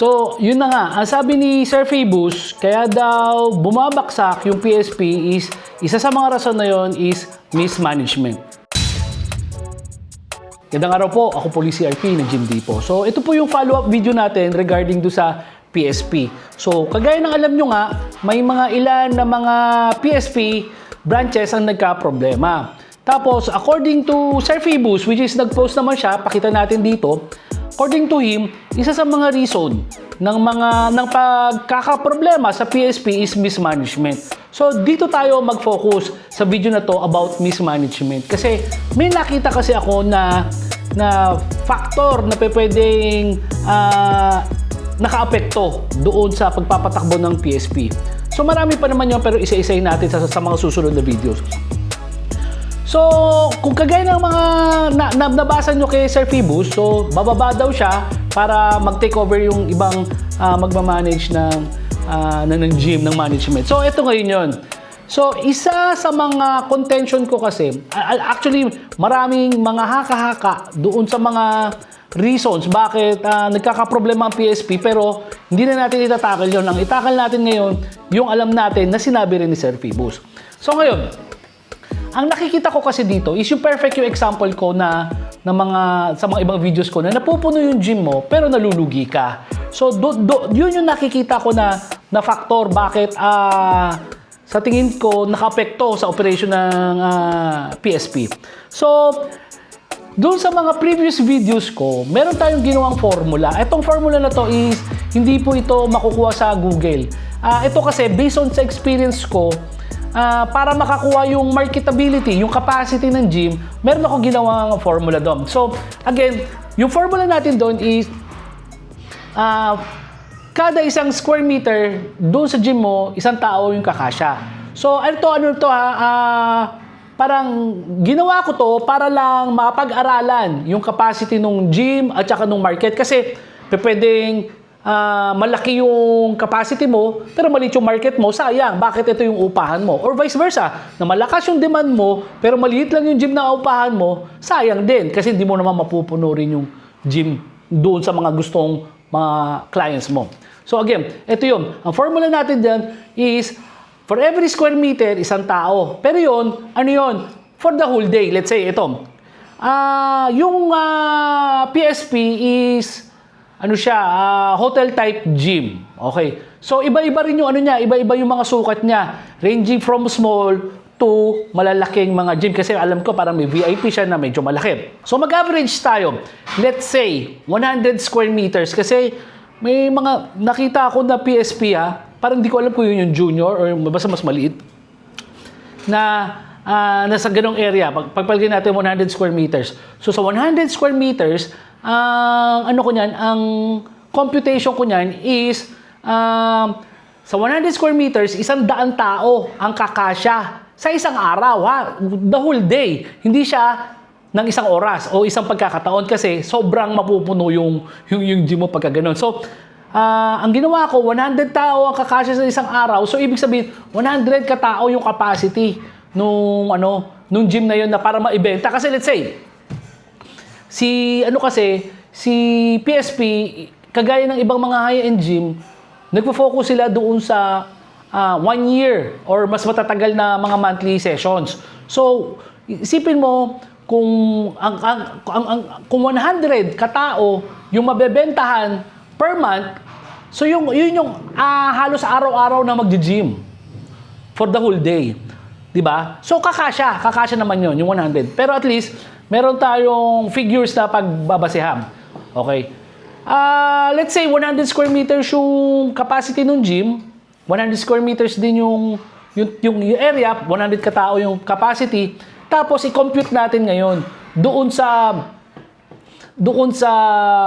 So, yun na nga. Ang sabi ni Sir Phoebus, kaya daw bumabaksak yung PSP is, isa sa mga rason na yon is mismanagement. Gandang araw po, ako po Lee CRP ng Jim Dipo. So, ito po yung follow-up video natin regarding do sa PSP. So, kagaya ng alam nyo nga, may mga ilan na mga PSP branches ang nagka-problema. Tapos, according to Sir Phoebus, which is nag-post naman siya, pakita natin dito, according to him, isa sa mga reason ng mga ng pagkakaproblema sa PSP is mismanagement. So dito tayo mag-focus sa video na to about mismanagement kasi may nakita kasi ako na na factor na pwedeng ah, nakaapekto doon sa pagpapatakbo ng PSP. So marami pa naman yun pero isa-isayin natin sa, sa mga susunod na videos. So, kung kagaya ng mga na, na, nabasa nyo kay Sir Phoebus, so bababa daw siya para mag-take over yung ibang uh, magmamanage ng, ah, ng, ng gym, ng management. So, ito ngayon yun. So, isa sa mga contention ko kasi, actually, maraming mga haka-haka doon sa mga reasons bakit ah, nagkakaproblema ang PSP pero hindi na natin itatakal yun. Ang itakal natin ngayon, yung alam natin na sinabi rin ni Sir Phoebus. So, ngayon, ang nakikita ko kasi dito is yung perfect yung example ko na ng mga sa mga ibang videos ko na napupuno yung gym mo pero nalulugi ka. So do, do, yun yung nakikita ko na na factor bakit ah sa tingin ko nakapekto sa operation ng ah, PSP. So doon sa mga previous videos ko, meron tayong ginawang formula. Itong formula na to is hindi po ito makukuha sa Google. Ah, ito kasi based on sa experience ko, ah, para makakuha yung marketability, yung capacity ng gym, meron ako ginawang formula doon. So, again, yung formula natin doon is ah, kada isang square meter doon sa gym mo, isang tao yung kakasya. So, ano to, ano to ha, ah, parang ginawa ko to para lang mapag-aralan yung capacity ng gym at saka ng market kasi pwedeng ah, malaki yung capacity mo pero maliit yung market mo, sayang, bakit ito yung upahan mo? Or vice versa, na malakas yung demand mo pero maliit lang yung gym na upahan mo, sayang din kasi hindi mo naman mapupuno rin yung gym doon sa mga gustong mga clients mo. So again, ito yun. Ang formula natin dyan is for every square meter, isang tao. Pero yun, ano yun? For the whole day. Let's say, ito. Ah, yung ah, PSP is ano siya, ah, hotel type gym. Okay. So iba-iba rin yung ano niya, iba-iba yung mga sukat niya, ranging from small to malalaking mga gym kasi alam ko parang may VIP siya na medyo malaki. So mag-average tayo. Let's say 100 square meters kasi may mga nakita ako na PSP ha, parang hindi ko alam kung yun yung junior or basta mas maliit na ah, nasa ganong area. Pag, pagpalagay natin 100 square meters. So sa 100 square meters, ang ano ko niyan, ang computation ko niyan is um, sa 100 square meters, isang daan tao ang kakasya sa isang araw, ha? The whole day. Hindi siya ng isang oras o isang pagkakataon kasi sobrang mapupuno yung, yung, yung gym mo pagka ganun. So, ah, ang ginawa ko, 100 tao ang kakasya sa isang araw. So, ibig sabihin, 100 katao yung capacity nung, ano, nung gym na yun na para maibenta. Kasi let's say, si ano kasi si PSP kagaya ng ibang mga high-end gym nagfo-focus sila doon sa ah, one year or mas matatagal na mga monthly sessions. So, isipin mo kung ang, ang, ang, ang kung 100 katao yung mabebentahan per month, so yung yun yung ah, halos araw-araw na magji-gym for the whole day. 'Di ba? So kakasya, kakasya naman 'yon, yung 100. Pero at least meron tayong figures na pagbabasehan. Okay? Ah, let's say 100 square meters yung capacity ng gym, 100 square meters din yung yung, yung, area, 100 katao yung capacity. Tapos i-compute natin ngayon doon sa doon sa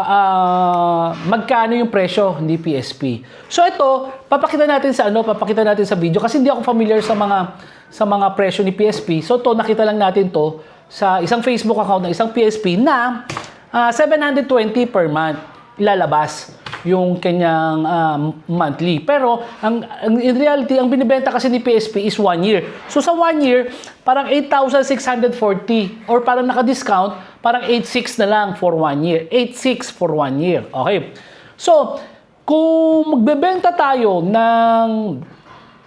ah, magkano yung presyo, hindi PSP. So ito, papakita natin sa ano, papakita natin sa video kasi hindi ako familiar sa mga sa mga presyo ni PSP. So to nakita lang natin to sa isang Facebook account ng isang PSP na ah, 720 per month ilalabas yung kanyang ah, monthly. Pero ang, ang in reality, ang binibenta kasi ni PSP is one year. So sa one year, parang 8,640 or parang naka-discount, parang 8,600 na lang for one year. 8,600 for one year. Okay. So, kung magbebenta tayo ng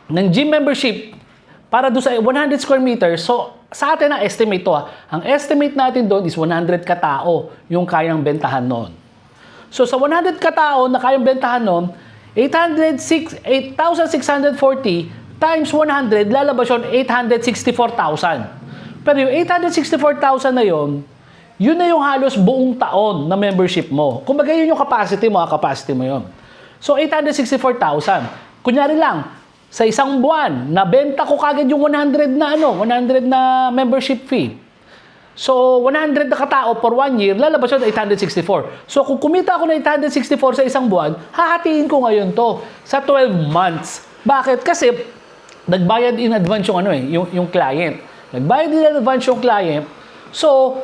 ng gym membership para do sa 100 square meters, so sa atin ang estimate to ha. Ang estimate natin doon is 100 katao yung kayang bentahan noon. So sa 100 katao na kayang bentahan noon, 806 8,640 times 100, lalabas yun 864,000. Pero yung 864,000 na yon, yun na yung halos buong taon na membership mo. Kumbaga yun yung capacity mo, ha, capacity mo yun. So 864,000. Kunyari lang, sa isang buwan, nabenta ko kagad yung 100 na ano, 100 na membership fee. So, 100 na katao for one year, lalabas yun 864. So, kung kumita ako ng 864 sa isang buwan, hahatiin ko ngayon to sa 12 months. Bakit? Kasi, nagbayad in advance yung ano eh, yung, yung client. Nagbayad in advance yung client. So,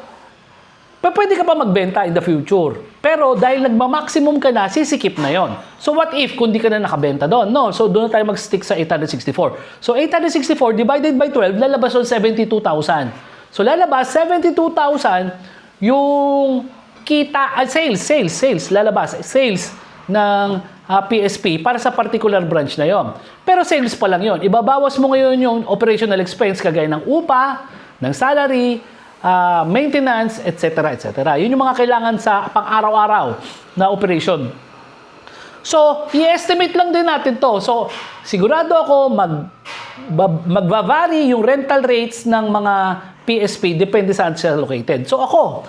pa pwede ka pa magbenta in the future. Pero dahil nagma-maximum ka na, sisikip na yon. So what if kung di ka na nakabenta doon? No, so doon na tayo mag-stick sa 864. So 864 divided by 12, lalabas yung 72,000. So lalabas 72,000 yung kita, ah, sales, sales, sales, lalabas, sales ng ah, PSP para sa particular branch na yon. Pero sales pa lang yon. Ibabawas mo ngayon yung operational expense kagaya ng upa, ng salary, ah, maintenance, etc. etc. Yun yung mga kailangan sa pang-araw-araw na operation. So, i-estimate lang din natin to. So, sigurado ako mag ba- magva-vary yung rental rates ng mga PSP depende saan sila located. So, ako,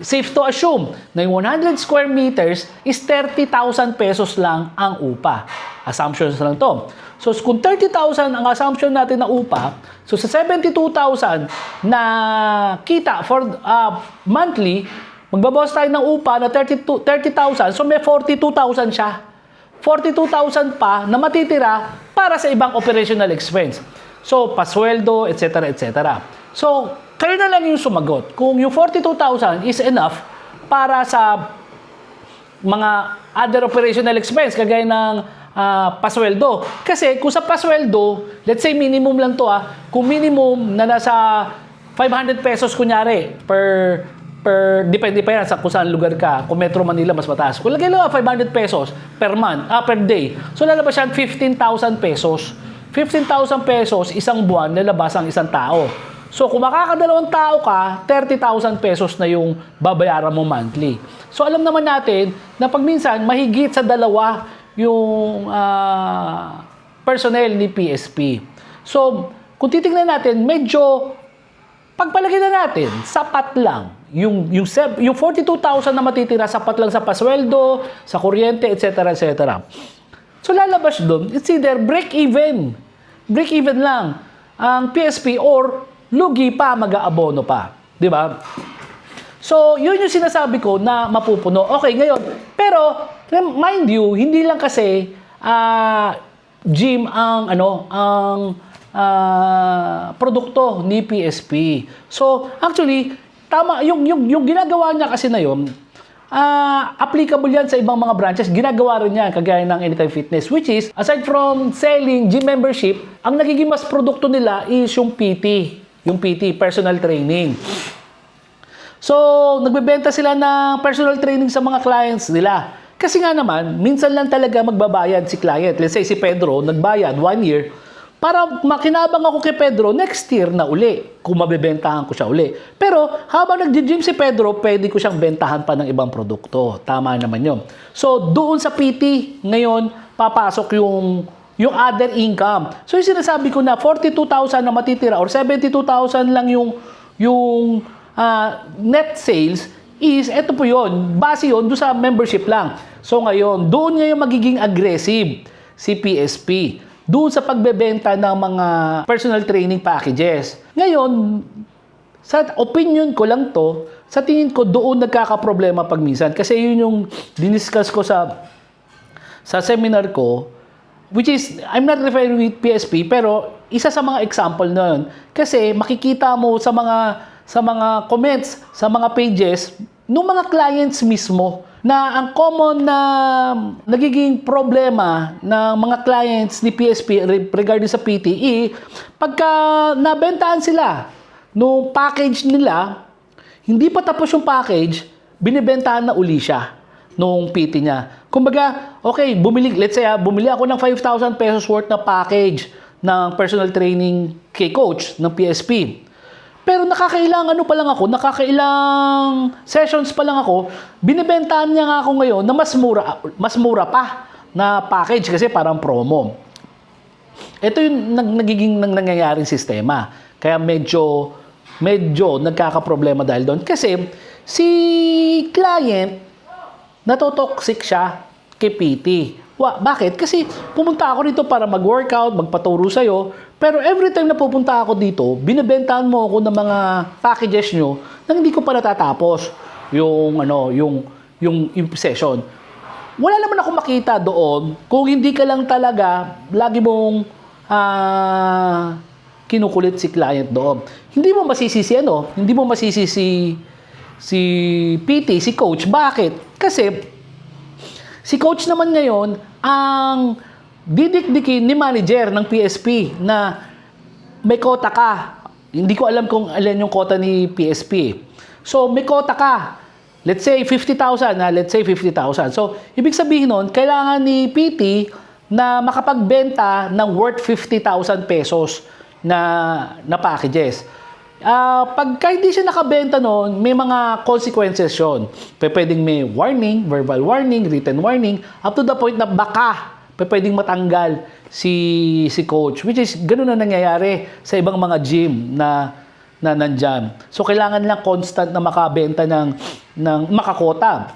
safe to assume na yung 100 square meters is 30,000 pesos lang ang upa. Assumptions lang to. So, kung 30,000 ang assumption natin na upa, so sa 72,000 na kita for uh, monthly, magbabawas tayo ng upa na 32 30,000, so may 42,000 siya. 42,000 pa na matitira para sa ibang operational expense. So, pasweldo, etc. etc. So, kayo na lang yung sumagot. Kung yung 42,000 is enough para sa mga other operational expense kagaya ng ah, pasweldo. Kasi kung sa pasweldo, let's say minimum lang to ah, kung minimum na nasa 500 pesos kunyari per per depende pa yan sa kung saan lugar ka. Kung Metro Manila mas mataas. Kung lagay lang ah, 500 pesos per month, ah, per day. So lalabas yan 15,000 pesos. 15,000 pesos isang buwan lalabas ang isang tao. So kung makakadalawang tao ka, 30,000 pesos na yung babayaran mo monthly. So alam naman natin na pag minsan mahigit sa dalawa yung ah, personnel ni PSP. So kung titingnan natin, medyo pagpalagay na natin, sapat lang. Yung, yung, yung 42,000 na matitira, sapat lang sa pasweldo, sa kuryente, etc. etc. So lalabas doon, it's either break even. Break even lang ang PSP or lugi pa, mag-aabono pa. Di ba? So, yun yung sinasabi ko na mapupuno. Okay, ngayon, pero mind you, hindi lang kasi ah gym ang ano, ang ah, produkto ni PSP. So, actually, tama yung yung yung ginagawa niya kasi na yun, ah applicable yan sa ibang mga branches. Ginagawa rin yan kagaya ng Anytime Fitness which is aside from selling gym membership, ang nagiging mas produkto nila is yung PT, yung PT, personal training. So, nagbebenta sila ng personal training sa mga clients nila. Kasi nga naman, minsan lang talaga magbabayad si client. Let's say si Pedro, nagbayad one year, para makinabang ako kay Pedro next year na uli, kung mabebentahan ko siya uli. Pero habang nag-gym si Pedro, pwede ko siyang bentahan pa ng ibang produkto. Tama naman yun. So, doon sa PT, ngayon, papasok yung yung other income. So, yung sinasabi ko na 42,000 na matitira or 72,000 lang yung yung ah, net sales is, eto po yon base yon doon sa membership lang. So ngayon, doon niya yung magiging aggressive si PSP. Doon sa pagbebenta ng mga personal training packages. Ngayon, sa opinion ko lang to, sa tingin ko doon nagkakaproblema pag minsan. Kasi yun yung diniscuss ko sa sa seminar ko, which is, I'm not referring with PSP, pero isa sa mga example na yun. Kasi makikita mo sa mga sa mga comments, sa mga pages, ng mga clients mismo na ang common na nagiging problema ng mga clients ni PSP re- regarding sa PTE, pagka nabentahan sila nung package nila, hindi pa tapos yung package, binibentahan na uli siya. nung PT niya. Kumbaga, okay, bumili, let's say ah, bumili ako ng 5,000 pesos worth na package ng personal training kay coach ng PSP. Pero nakakailang ano pa lang ako, nakakailang sessions pa lang ako, binibentahan niya nga ako ngayon na mas mura, mas mura pa na package kasi parang promo. Ito yung nag, nagiging nang nangyayaring sistema. Kaya medyo medyo nagkakaproblema dahil doon kasi si client natotoxic siya kay PT. Wa, bakit? Kasi pumunta ako dito para mag-workout, magpaturo sa'yo, pero every time na pupunta ako dito, binibentahan mo ako ng mga packages nyo na hindi ko pa natatapos yung, ano, yung, yung, yung session. Wala naman ako makita doon kung hindi ka lang talaga lagi mong ah, kinukulit si client doon. Hindi mo masisisi ano, hindi mo masisisi si PT, si coach. Bakit? Kasi si coach naman ngayon ang didikdikin ni manager ng PSP na may kota ka. Hindi ko alam kung alin yung kota ni PSP. So, may kota ka. Let's say 50,000 na, let's say 50,000. So, ibig sabihin nun, kailangan ni PT na makapagbenta ng worth 50,000 pesos na na packages. Ah, pagka hindi siya nakabenta noon, may mga consequences 'yon. Pwedeng may warning, verbal warning, written warning, up to the point na baka pwedeng matanggal si si coach, which is ganun na nangyayari sa ibang mga gym na na nandyan. So kailangan lang constant na makabenta ng ng makakota.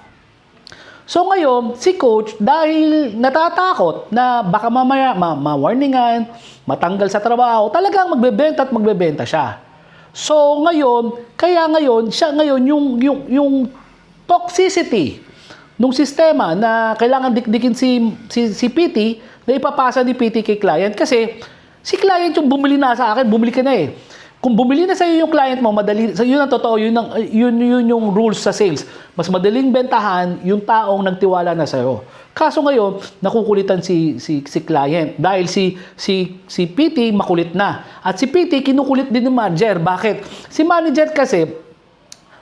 So ngayon, si coach dahil natatakot na baka mamaya ma- ma-warningan, matanggal sa trabaho, talagang magbebenta at magbebenta siya. So ngayon, kaya ngayon, siya ngayon yung yung yung toxicity nung sistema na kailangan dikdikin si si, si PT na ipapasa ni PT kay client kasi si client yung bumili na sa akin, bumili ka na eh. Kung bumili na sa iyo yung client mo, madali, sa yun ang totoo, yun, ang, yun, yun yung rules sa sales. Mas madaling bentahan yung taong nagtiwala na sa iyo. Kaso ngayon, nakukulitan si, si, si client dahil si, si, si PT makulit na. At si PT kinukulit din ng manager. Bakit? Si manager kasi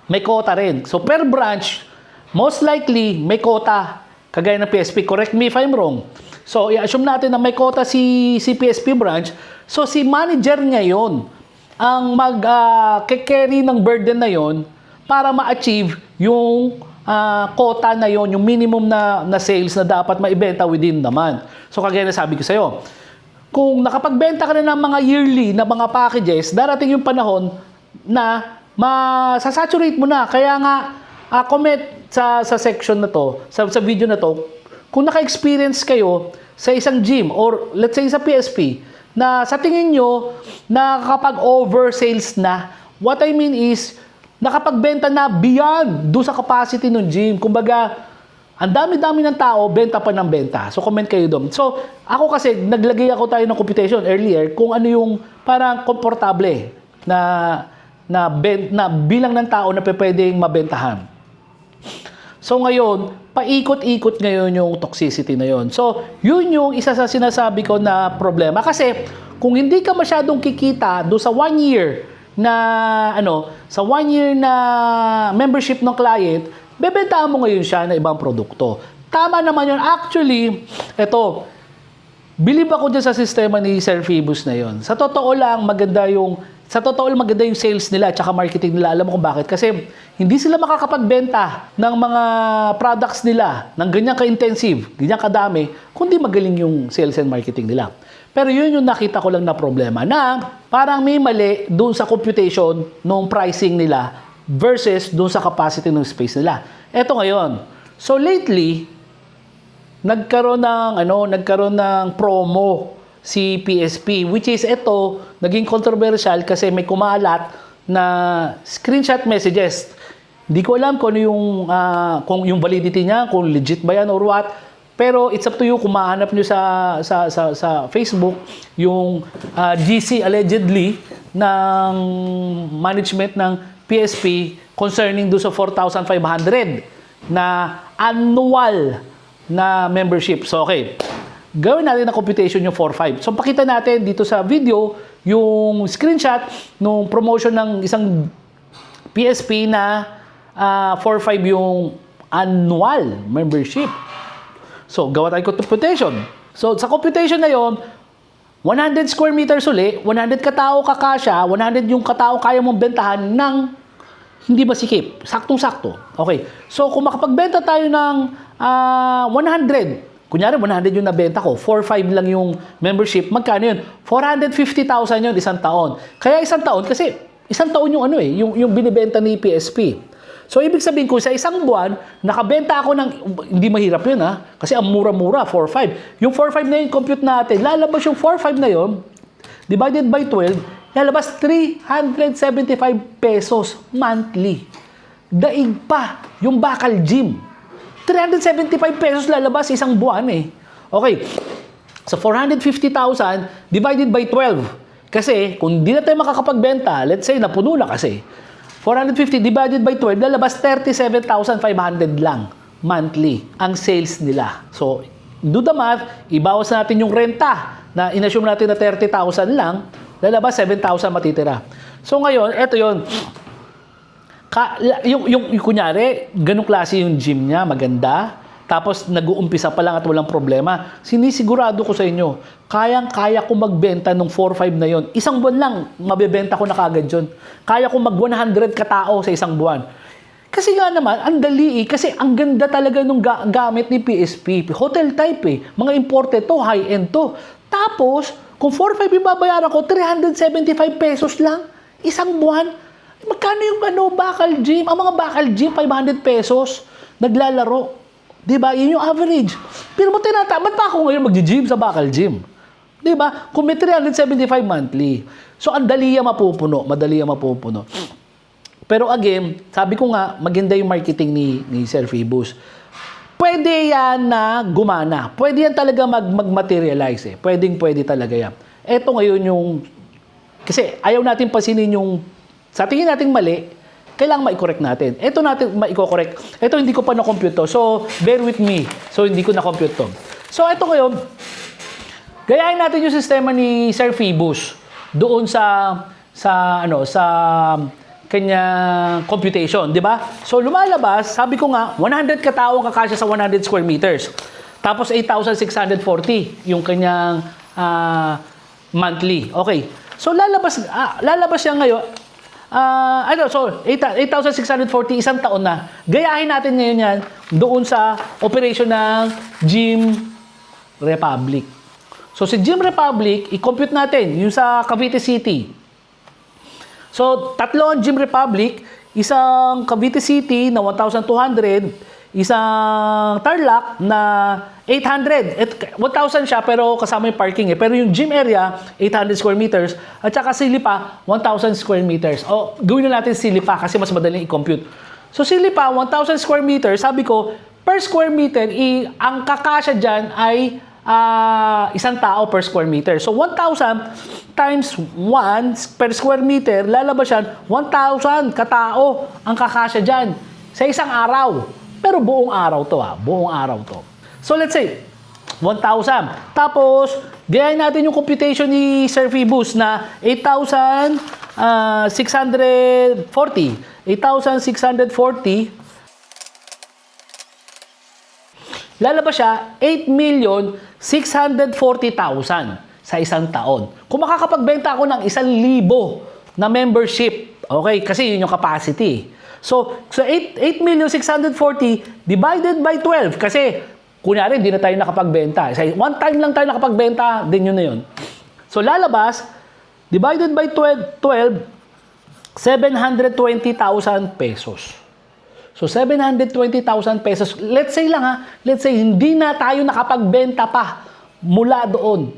may quota rin. So per branch, most likely may quota. Kagaya ng PSP. Correct me if I'm wrong. So i-assume natin na may quota si, si PSP branch. So si manager ngayon ang mag-carry ng burden na yon para ma-achieve yung ah, quota na yon, yung minimum na, na sales na dapat maibenta within month. So kagaya na sabi ko sa'yo, kung nakapagbenta ka na ng mga yearly na mga packages, darating yung panahon na masasaturate mo na. Kaya nga, ah, comment sa, sa section na to, sa, sa video na to, kung naka-experience kayo sa isang gym or let's say sa PSP, na sa tingin nyo, nakakapag-over sales na, what I mean is, nakapagbenta na beyond do sa capacity ng gym. Kumbaga, ang dami-dami ng tao, benta pa ng benta. So, comment kayo doon. So, ako kasi, naglagay ako tayo ng computation earlier kung ano yung parang komportable na, na, ben, na bilang ng tao na pwedeng mabentahan. So ngayon, paikot-ikot ngayon yung toxicity na yon. So, yun yung isa sa sinasabi ko na problema. Kasi, kung hindi ka masyadong kikita do sa one year na, ano, sa one year na membership ng client, bebentahan mo ngayon siya ng ibang produkto. Tama naman yun. Actually, eto, Bilib ako dyan sa sistema ni Sir Phoebus na yon. Sa totoo lang, maganda yung sa totoo lang maganda yung sales nila at saka marketing nila. Alam mo kung bakit? Kasi hindi sila makakapagbenta ng mga products nila ng ganyan ka-intensive, ganyan kadami, kundi magaling yung sales and marketing nila. Pero yun yung nakita ko lang na problema na parang may mali doon sa computation ng pricing nila versus doon sa capacity ng space nila. Eto ngayon. So lately, nagkaroon ng ano, nagkaroon ng promo si PSP which is ito naging controversial kasi may kumalat na screenshot messages. Hindi ko alam kung ano yung ah, kung yung validity niya, kung legit ba yan or what. Pero it's up to you kung mahanap niyo sa sa sa, sa Facebook yung ah, GC allegedly ng management ng PSP concerning do sa 4,500 na annual na membership. So, okay. Gawin natin na computation yung 4.5. So, pakita natin dito sa video yung screenshot nung promotion ng isang PSP na ah, 4.5 yung annual membership. So, gawa tayo computation. So, sa computation na yon 100 square meters uli, 100 katao kakasya, 100 yung katao kaya mong bentahan ng hindi masikip. Saktong-sakto. Okay. So, kung makapagbenta tayo ng ah, 100, kunyari 100 yung nabenta ko, 4-5 lang yung membership, magkano yun? 450,000 yun isang taon. Kaya isang taon, kasi isang taon yung ano eh, yung, yung binibenta ni PSP. So, ibig sabihin ko, sa isang buwan, nakabenta ako ng, hindi mahirap yun ha, kasi ang mura-mura, 4-5. Yung 4-5 na yun, compute natin, lalabas yung 4-5 na yun, divided by 12, lalabas 375 pesos monthly. Daig pa yung bakal gym. 375 pesos lalabas isang buwan eh. Okay, so 450,000 divided by 12. Kasi kung di na tayo makakapagbenta, let's say napuno na kasi, 450 divided by 12, lalabas 37,500 lang monthly ang sales nila. So, do the math, ibawas natin yung renta na inassume natin na 30,000 lang, lalabas 7,000 matitira. So ngayon, eto yon Ka, yung, yung, yung kunyari, ganong klase yung gym niya, maganda. Tapos nag-uumpisa pa lang at walang problema. Sinisigurado ko sa inyo, kayang-kaya ko magbenta ng 4-5 na yon. Isang buwan lang, mabebenta ko na kagad yun. Kaya ko mag 100 katao sa isang buwan. Kasi nga naman, ang dali eh. Kasi ang ganda talaga nung ga- gamit ni PSP. Hotel type eh. Mga imported to, high-end to. Tapos, kung 4-5 yung babayaran ko, 375 pesos lang. Isang buwan. Magkano yung ano, bakal gym? Ang mga bakal gym, 500 pesos. Naglalaro. Di ba? Yun yung average. Pero mo tinata, ba't pa ako ngayon mag-gym sa bakal gym? Di ba? Kung may 375 monthly. So, ang dali yan mapupuno. Madali yan mapupuno. Pero again, sabi ko nga, maganda yung marketing ni, ni Sir Phoebus. Pwede yan na gumana. Pwede yan talaga mag, mag-materialize eh. Pwedeng pwede talaga yan. Eto ngayon yung... Kasi ayaw natin pasinin yung... Sa tingin natin mali, kailangan ma-correct natin. Ito natin ma-correct. Ito hindi ko pa na-compute to. So, bear with me. So, hindi ko na-compute to. So, ito ngayon, gayahin natin yung sistema ni Sir Phoebus doon sa sa ano sa kanyang computation, di ba? So lumalabas, sabi ko nga, 100 katao kakasya sa 100 square meters. Tapos 8,640 yung kanyang ah, monthly. Okay. So lalabas ah, lalabas siya ngayon Ah, ano, so 8 8,640 isang taon na. Gayahin natin ngayon yan doon sa operation ng Gym Republic. So si Gym Republic, i-compute natin yung sa Cavite City. So tatlo ang Gym Republic, isang Cavite City na 1,200, isang Tarlac na 800. Et, 1,000 siya pero kasama yung parking eh. Pero yung gym area, 800 square meters. At saka Silipa, 1,000 square meters. O gawin na natin Silipa kasi mas madaling i-compute. So Silipa, 1,000 square meters, sabi ko, per square meter, i, ang kakasya dyan ay ah, isang tao per square meter. So 1,000 times 1 per square meter, lalabas yan 1,000 katao ang kakasya dyan sa isang araw. Pero buong araw to ah, buong araw to. So let's say, 1,000. Tapos, gayahin natin yung computation ni Sir Phoebus na 8,640. 8,640 lalabas siya 8,640,000 sa isang taon. Kung makakapagbenta ako ng 1,000 na membership, okay, kasi yun yung capacity. So, so 8, 8,640 divided by 12 kasi kunyari hindi na tayo nakapagbenta. Say, one time lang tayo nakapagbenta, din yun na yun. So, lalabas, divided by 12, 12 720,000 pesos. So 720,000 pesos. Let's say lang ha, let's say hindi na tayo nakapagbenta pa mula doon.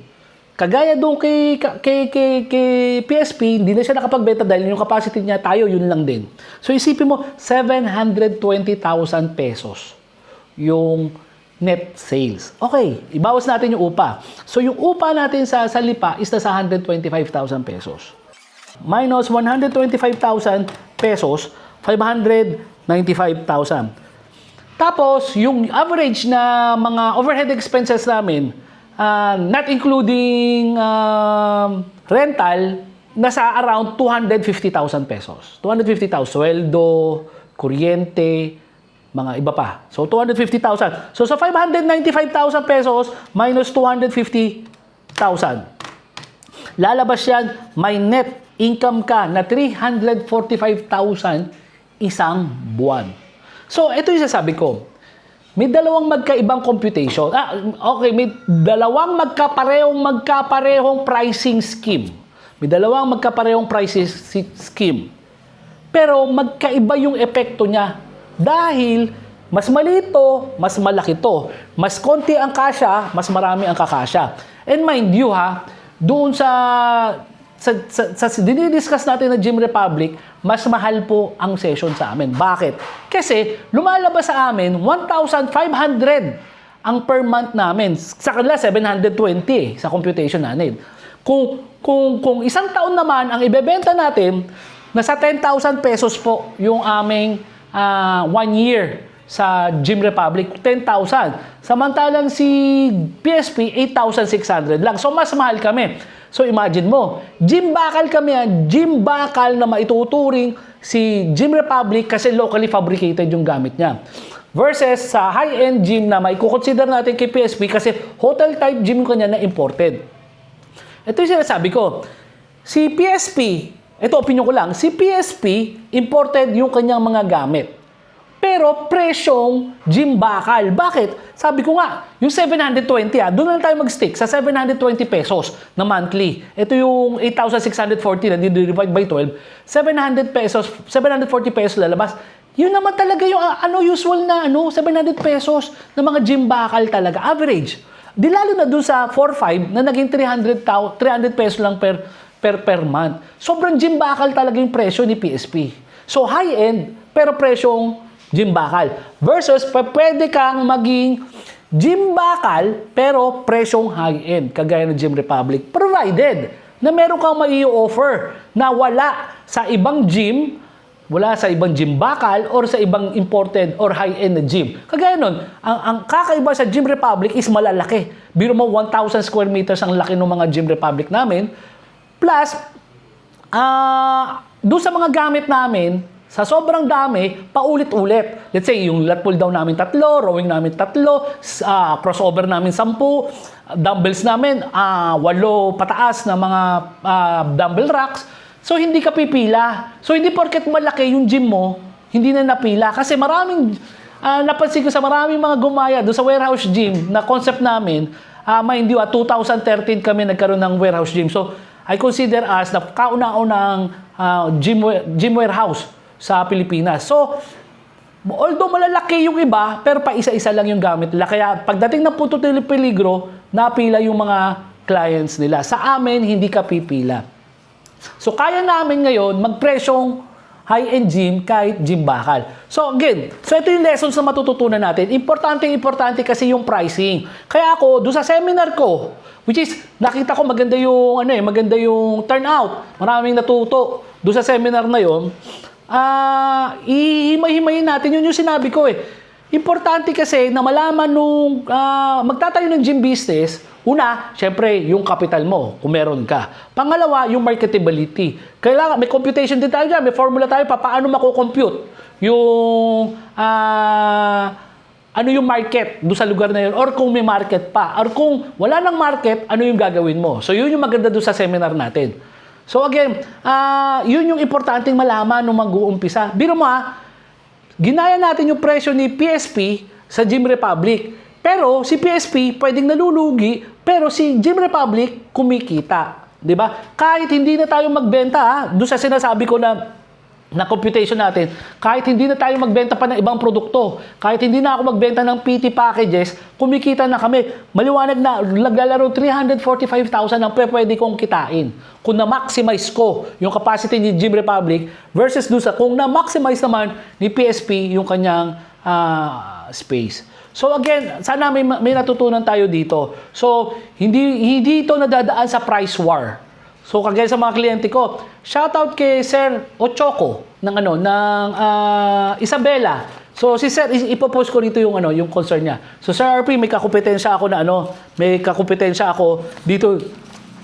Kagaya doon kay, kay, kay, kay PSP, hindi na siya nakapagbenta dahil yung capacity niya tayo, yun lang din. So isipin mo, 720,000 pesos yung net sales. Okay, ibawas natin yung upa. So yung upa natin sa, sa lipa is nasa 125,000 pesos minus 125,000 pesos, 595,000. Tapos, yung average na mga overhead expenses namin, ah, not including um, rental, nasa around 250,000 pesos. 250,000. Sweldo, kuryente, mga iba pa. So 250,000. So sa 595,000 pesos minus 250,000. Lalabas yan, may net income ka na 345,000 isang buwan. So ito yung sasabi ko. May dalawang magkaibang computation. Ah, okay, may dalawang magkaparehong magkaparehong pricing scheme. May dalawang magkaparehong pricing scheme. Pero magkaiba yung epekto niya dahil mas malito, mas malaki to. Mas konti ang kasya, mas marami ang kakasya. And mind you ha, doon sa sa, sa, sa dinidiscuss natin na Gym Republic, mas mahal po ang session sa amin. Bakit? Kasi lumalabas sa amin 1,500 ang per month namin. Sa kanila 720 eh, sa computation natin. Kung kung kung isang taon naman ang ibebenta natin, nasa 10,000 pesos po yung aming ah, one year sa Gym Republic, 10,000. Samantalang si PSP, 8,600 lang. So, mas mahal kami. So, imagine mo, gym bakal kami yan, gym bakal na maituturing si Gym Republic kasi locally fabricated yung gamit niya. Versus sa high-end gym na may consider natin kay PSP kasi hotel type gym ko niya na imported. Ito yung sinasabi ko. Si PSP, ito opinion ko lang, si PSP, imported yung kanyang mga gamit. Pero presyong gym bakal. Bakit? Sabi ko nga, yung 720 ah, doon lang tayo mag-stick sa 720 pesos na monthly. Ito yung 8,640 na divide by 12. 700 pesos, 740 pesos lalabas. Yun naman talaga yung ah, ano usual na ano 700 pesos na mga gym bakal talaga average. Di lalo na doon sa 4-5 na naging 300 tao, 300 pesos lang per per per month. Sobrang gym bakal talaga yung presyo ni PSP. So high end pero presyong gym bakal. Versus pwede kang maging gym bakal pero presyong high end kagaya ng Gym Republic provided na meron kang mai offer na wala sa ibang gym wala sa ibang gym bakal or sa ibang imported or high-end na gym. Kagaya nun, ang, ang kakaiba sa Gym Republic is malalaki. Biro mo 1,000 square meters ang laki ng mga Gym Republic namin. Plus, ah doon sa mga gamit namin, sa sobrang dami, paulit-ulit. Let's say, yung lat pull down namin tatlo, rowing namin tatlo, ah, crossover namin sampu, dumbbells namin, ah, walo pataas na mga ah, dumbbell racks. So, hindi ka pipila. So, hindi porket malaki yung gym mo, hindi na napila. Kasi maraming, ah, napansin ko sa maraming mga gumaya doon sa warehouse gym na concept namin, ah mind you, ah, 2013 kami nagkaroon ng warehouse gym. So, I consider as na kauna-unang ah, gym, gym warehouse sa Pilipinas. So, although malalaki yung iba, pero pa isa-isa lang yung gamit nila. Kaya pagdating ng punto ng peligro, napila yung mga clients nila. Sa amin, hindi ka pipila. So, kaya namin ngayon magpresyong high-end gym kahit gym bakal. So, again, so ito yung lessons na matututunan natin. Importante, importante kasi yung pricing. Kaya ako, doon sa seminar ko, which is, nakita ko maganda yung, ano eh, maganda yung turnout. Maraming natuto. Doon sa seminar na yon ah, ihimay-himayin natin. Yun yung sinabi ko eh. Importante kasi na malaman nung ah, magtatayo ng gym business, una, syempre, yung capital mo, kung meron ka. Pangalawa, yung marketability. Kailangan, may computation din tayo dyan, may formula tayo pa, paano mako-compute yung ah, ano yung market doon sa lugar na yun or kung may market pa or kung wala nang market, ano yung gagawin mo. So yun yung maganda doon sa seminar natin. So again, ah, yun yung importanteng malaman nung mag-uumpisa. Biro mo ha, ginaya natin yung presyo ni PSP sa Gym Republic. Pero si PSP pwedeng nalulugi, pero si Gym Republic kumikita. 'Di ba? Kahit hindi na tayo magbenta, ha, doon sa sinasabi ko na na computation natin, kahit hindi na tayo magbenta pa ng ibang produkto, kahit hindi na ako magbenta ng PT packages, kumikita na kami. Maliwanag na, naglalaro 345,000 ang pwede kong kitain. Kung na-maximize ko yung capacity ni Gym Republic versus doon sa kung na-maximize naman ni PSP yung kanyang ah, space. So again, sana may, may natutunan tayo dito. So, hindi, hindi ito nadadaan sa price war. So kagaya sa mga kliyente ko, shoutout kay Sir Ochoco ng ano ng ah, Isabela. So si Sir ipopost ko rito yung ano yung concern niya. So Sir RP may kakumpetensya ako na ano, may kakumpetensya ako dito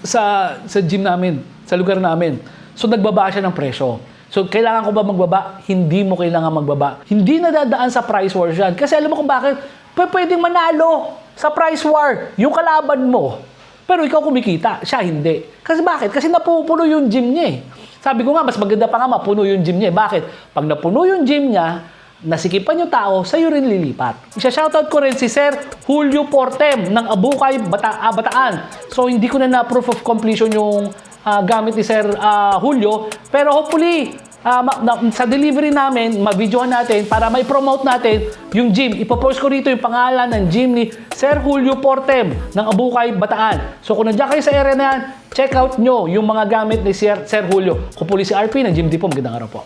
sa sa gym namin, sa lugar namin. So nagbaba siya ng presyo. So, kailangan ko ba magbaba? Hindi mo kailangan magbaba. Hindi nadadaan sa price war yan. Kasi alam mo kung bakit? P- pwedeng manalo sa price war yung kalaban mo. Pero ikaw kumikita, siya hindi. Kasi bakit? Kasi napupuno yung gym niya eh. Sabi ko nga, mas maganda pa nga mapuno yung gym niya. eh. Bakit? Pag napuno yung gym niya, nasikipan yung tao, sa'yo rin lilipat. Isa shoutout ko rin si Sir Julio Portem ng Abukay, Bata ah, Bataan. So hindi ko na na proof of completion yung ah, gamit ni Sir ah, Julio. Pero hopefully, uh, ma- na, sa delivery namin, ma-videoan natin para may promote natin yung gym. Ipopost ko rito yung pangalan ng gym ni Sir Julio Portem ng Abukay, Bataan. So kung nandiyan kayo sa area na yan, check out nyo yung mga gamit ni Sir, Sir Julio. Kupuli si RP ng Gym Depot. Magandang araw po.